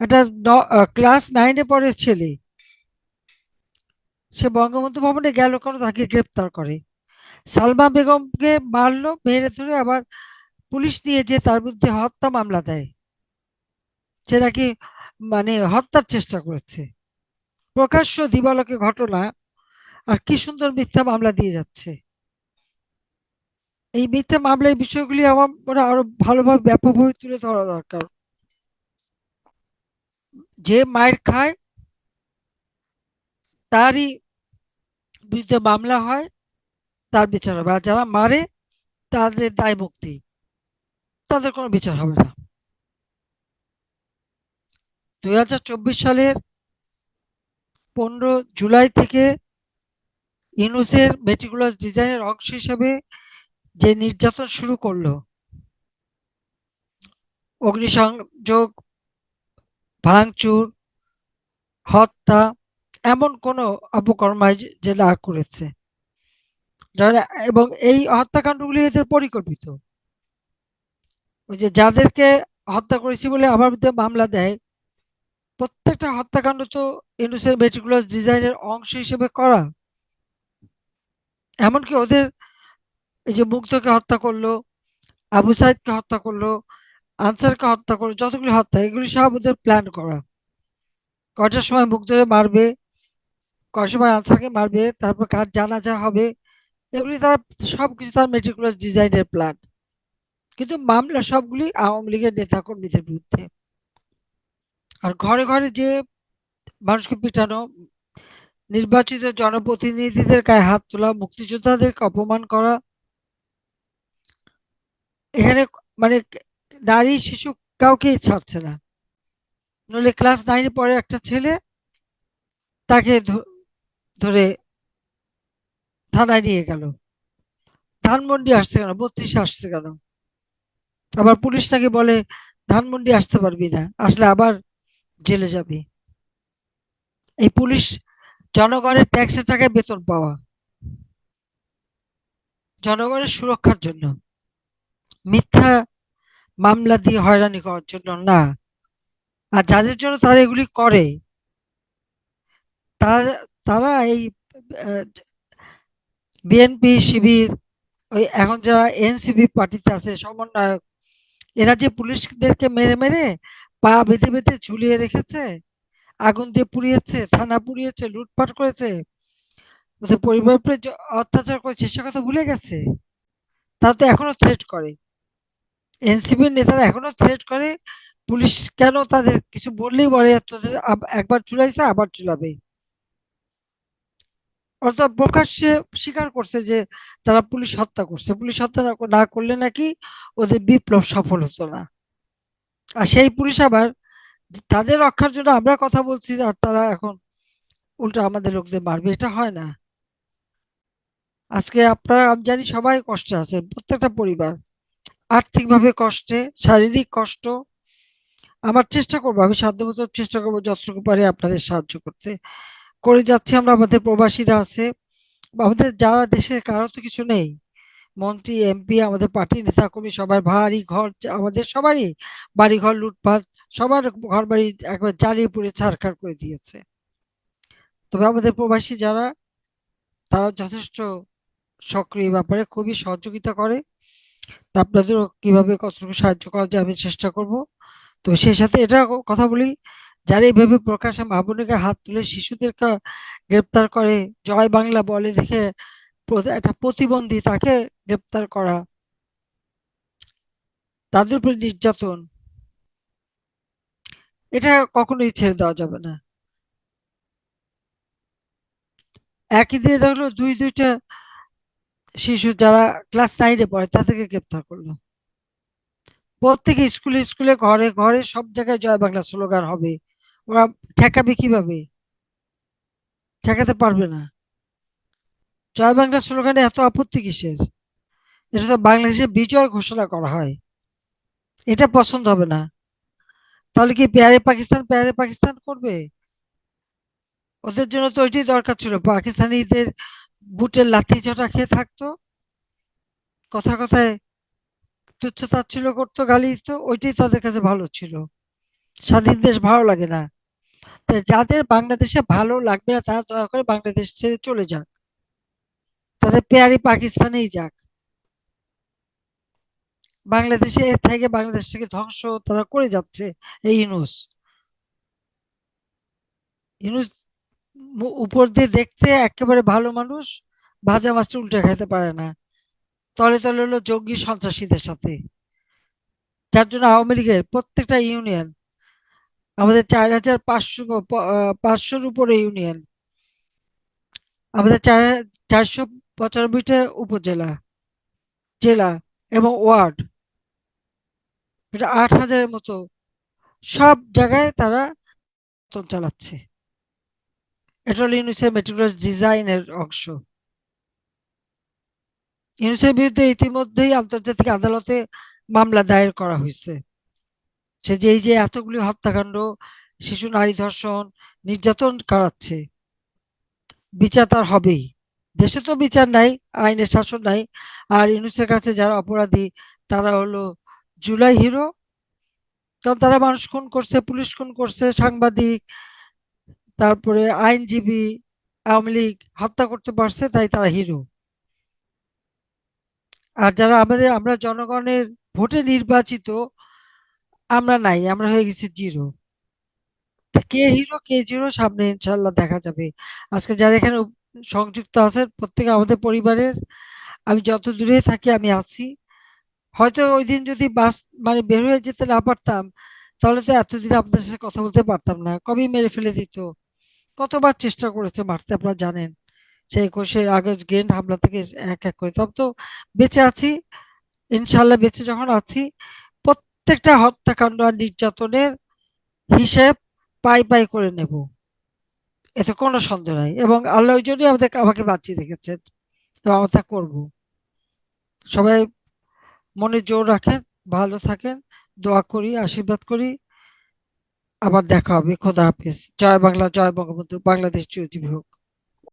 একটা ক্লাস নাইনে পড়ে ছেলে। সে বঙ্গবন্ধু ভবনে গেল, কেন তাকে গ্রেপ্তার করে। সালমা বেগমকে মারলো, মেরে ধরে আবার পুলিশ নিয়ে যে তার বিরুদ্ধে হত্যা মামলা দেয়। সে নাকি মানে হত্যার চেষ্টা করেছে। প্রকাশ্য দিবালোকে ঘটনা আর কি সুন্দর মিথ্যা মামলা দিয়ে যাচ্ছে। এই মিথ্যা মামলা এই বিষয়গুলি আমার মনে আরও ভালোভাবে ব্যাপকভাবে তুলে ধরা দরকার। যে মায়ের খায়, তারই বিরুদ্ধে মামলা হয়, তার বিচার হবে। আর যারা মারে, তাদের দায় মুক্তি। তাদের কোনো বিচার হবে না। দুই হাজার চব্বিশ সালের পনেরো জুলাই থেকে ইউনুসের মেটিকুলাস ডিজাইনের অংশ হিসেবে যে নির্যাতন শুরু করল, অগ্নিসংযোগ ভাঙচুর, হত্যা এমন কোনো অপকর্মায় না করেছে। যারা, এবং এই হত্যাকাণ্ডগুলি এদের পরিকল্পিত। ওই যে যাদেরকে হত্যা করেছি বলে আমার বিরুদ্ধে মামলা দেয়, প্রত্যেকটা হত্যাকাণ্ড তো ইউনুসের মেটিকুলাস ডিজাইনের অংশ হিসেবে করা। এমনকি ওদের এই যে মুগ্ধকে হত্যা করল, আবু সাইদকে হত্যা করল আনসারকে হত্যা করে যতগুলি হত্যা, এগুলি সব ওদের প্ল্যান করা। কয়টার সময় মুগ্ধরে মারবে কয় সময় আনসারকে মারবে, তারপর কার জানাজা হবে, এগুলি তারা, সবকিছু তার মেটিকুলাস ডিজাইনের প্ল্যান কিন্তু মামলা সবগুলি আওয়ামী লীগের নেতাকর্মীদের বিরুদ্ধে। আর ঘরে ঘরে যে মানুষকে পিটানো, নির্বাচিত জনপ্রতিনিধিদের গায়ে হাত তোলা, মুক্তিযোদ্ধাদেরকে অপমান করা, এখানে মানে নারী শিশু কাউকেই ছাড়ছে না। নইলে ক্লাস নাইনে পড়ে একটা ছেলে তাকে ধরে থানায় নিয়ে গেল। ধানমন্ডি আসছে কেন? বত্রিশে আসছে কেন? আবার পুলিশ নাকি বলে, ধানমন্ডি আসতে পারবি না, আসলে আবার জেলে যাবি। এই পুলিশ জনগণের ট্যাক্সের টাকায় বেতন পাওয়া। জনগণের সুরক্ষার জন্য। মিথ্যা মামলা দিয়ে হয়রানি করার জন্য না। আর যাদের জন্য তারা এগুলি করে, তারা তারা এই বিএনপি শিবির, ওই এখন যারা এনসিবি পার্টিতে আছে, সমন্বয়ক, এরা যে পুলিশদেরকে মেরে মেরে পা বেঁধে বেঁধে ঝুলিয়ে রেখেছে, আগুন দিয়ে পুড়িয়েছে, থানা পুড়িয়েছে, লুটপাট করেছে পরিবার অত্যাচার করেছে, সে কথা ভুলে গেছে, তারা তো এখনও থ্রেট করে। এনসিপির নেতারা এখনও থ্রেট করে, পুলিশ কেন তাদের কিছু বললেই বলে তোদের একবার চুলাইছে, আবার চুলাবে। অর্থাৎ প্রকাশ্যে স্বীকার করছে যে তারা পুলিশ হত্যা করছে। পুলিশ হত্যা না করলে নাকি ওদের বিপ্লব সফল হতো না। আর সেই পুলিশ আবার তাদের রক্ষার জন্য আমরা কথা বলছি আর তারা এখন উল্টো আমাদের লোকদের মারবে, এটা হয় না। আজকে আপনারা, আমি জানি সবাই কষ্টে আছেন, প্রত্যেকটা পরিবার। আর্থিকভাবে কষ্টে, শারীরিক কষ্ট। আমার চেষ্টা করব, আমি সাধ্যমতো চেষ্টা করব যতটুকু পারি আপনাদের সাহায্য করতে। করে যাচ্ছি আমরা, আমাদের প্রবাসীরা আছে। আমাদের যারা দেশে কারও তো কিছু নেই। মন্ত্রী, এমপি, আমাদের পার্টি নেতাকর্মী, সবার ভারী ঘর, আমাদের সবারই বাড়ি ঘর লুটপাট, সবার ঘর বাড়ি একবার জ্বালিয়ে পুড়ে ছারখার করে দিয়েছে। তবে আমাদের প্রবাসী যারা, তারা যথেষ্ট সক্রিয় ব্যাপারে খুবই সহযোগিতা করে। তা আপনাদেরও কীভাবে কতটুকু সাহায্য করা যায় আমি চেষ্টা করব। তো সেই সাথে এটা কথা বলি, যারা এইভাবে প্রকাশ্যে মা বোনেকে হাত তুলে শিশুদেরকে গ্রেপ্তার করে, জয় বাংলা বলে দেখে একটা প্রতিবন্ধী তাকে গ্রেপ্তার করা, তাদের উপর নির্যাতন, এটা কখনোই ছেড়ে দেওয়া যাবে না। একই দিনে দেখল দুই দুইটা শিশু যারা ক্লাস নাইনে পড়ে, তাদেরকে গ্রেপ্তার করল। প্রত্যেকে স্কুলে স্কুলে, ঘরে ঘরে সব জায়গায় জয় বাংলা স্লোগান হবে। ওরা ঠেকাবে কীভাবে? ঠেকাতে পারবে না। জয় বাংলা স্লোগানে এত আপত্তি কিসের? এটা তো বাংলাদেশে বিজয় ঘোষণা করা হয়। এটা পছন্দ হবে না। তাহলে কি পেয়ারে পাকিস্তান পেয়ারে পাকিস্তান করবে? ওদের জন্য তো ওইটাই দরকার ছিল। পাকিস্তানিদের বুটের লাথি চটা খেয়ে থাকতো। কথা কথায় তুচ্ছ তাচ্ছিল্য করতো, গালি দিত, ওইটাই তাদের কাছে ভালো ছিল। স্বাধীন দেশ ভালো লাগে না। যাদের বাংলাদেশে ভালো লাগবে না, তারা দয়া করে বাংলাদেশ ছেড়ে চলে যাক। তাদের পেয়ারি পাকিস্তানেই যাক। বাংলাদেশে এর থেকে বাংলাদেশ থেকে ধ্বংস তারা করে যাচ্ছে, এই ইউনুস। ইউনুস উপর দিয়ে দেখতে একেবারে ভালো মানুষ, ভাজা মাছটা উল্টে খাইতে পারে না। তলে তলে হলো জঙ্গি সন্ত্রাসীদের সাথে। যার জন্য আওয়ামী লীগের প্রত্যেকটা ইউনিয়ন, আমাদের চার হাজার পাঁচশো পাঁচশোর উপরে ইউনিয়ন, আমাদের চার, চারশো পঁচানব্বইটা উপজেলা, জেলা এবং ওয়ার্ড আট হাজারের মতো, সব জায়গায় তারা চালাচ্ছে। এটা হলো ইউনিসেফ ডিজাইনের অংশ। বিরুদ্ধে ইতিমধ্যেই আন্তর্জাতিক আদালতে মামলা দায়ের করা হয়েছে। সে যে এই যে এতগুলি হত্যাকাণ্ড, শিশু, নারী ধর্ষণ, নির্যাতন করাচ্ছে, বিচার তার হবেই। দেশে তো বিচার নাই, আইনের শাসন নাই, আর ইউনুসের কাছে যারা অপরাধী, তারা হলো জুলাই হিরো। কারণ তারা মানুষ খুন করছে, পুলিশ খুন করছে, সাংবাদিক তারপরে আইনজীবী, আওয়ামী লীগ হত্যা করতে পারছে, তাই তারা হিরো। আর যারা আমাদের, আমরা জনগণের ভোটে নির্বাচিত, আমরা নাই, আমরা হয়ে গেছি জিরো। কে হিরো, কে জিরো সামনে ইনশাল্লাহ দেখা যাবে। আজকে যারা এখানে সংযুক্ত আছেন, প্রত্যেকে আমাদের পরিবারের, আমি যত দূরে থাকি আমি আছি। হয়তো ওই দিন যদি বাস মানে বের হয়ে যেতে না পারতাম, তাহলে তো এতদিন আপনাদের সাথে কথা বলতে পারতাম না। কবেই মেরে ফেলে দিত? কতবার চেষ্টা করেছে মারতে, আপনারা জানেন। সেই একুশে আগস্ট গ্রেন হামলা থেকে এক এক করে। তবে তো বেঁচে আছি ইনশাল্লাহ বেঁচে যখন আছি, প্রত্যেকটা হত্যাকাণ্ড আর নির্যাতনের হিসেব পাই পাই করে নেব। এতে কোনো সন্দেহ নাই। এবং আল্লাহ ওই জন্যই আমাদের, আমাকে বাঁচিয়ে রেখেছেন। এবং আমরা তা করব। সবাই মনে জোর রাখেন, ভালো থাকেন, দোয়া করি, আশীর্বাদ করি। আবার দেখা হবে। খোদা হাফেজ। জয় বাংলা জয় বঙ্গবন্ধু। বাংলাদেশ চিরজীবী হোক।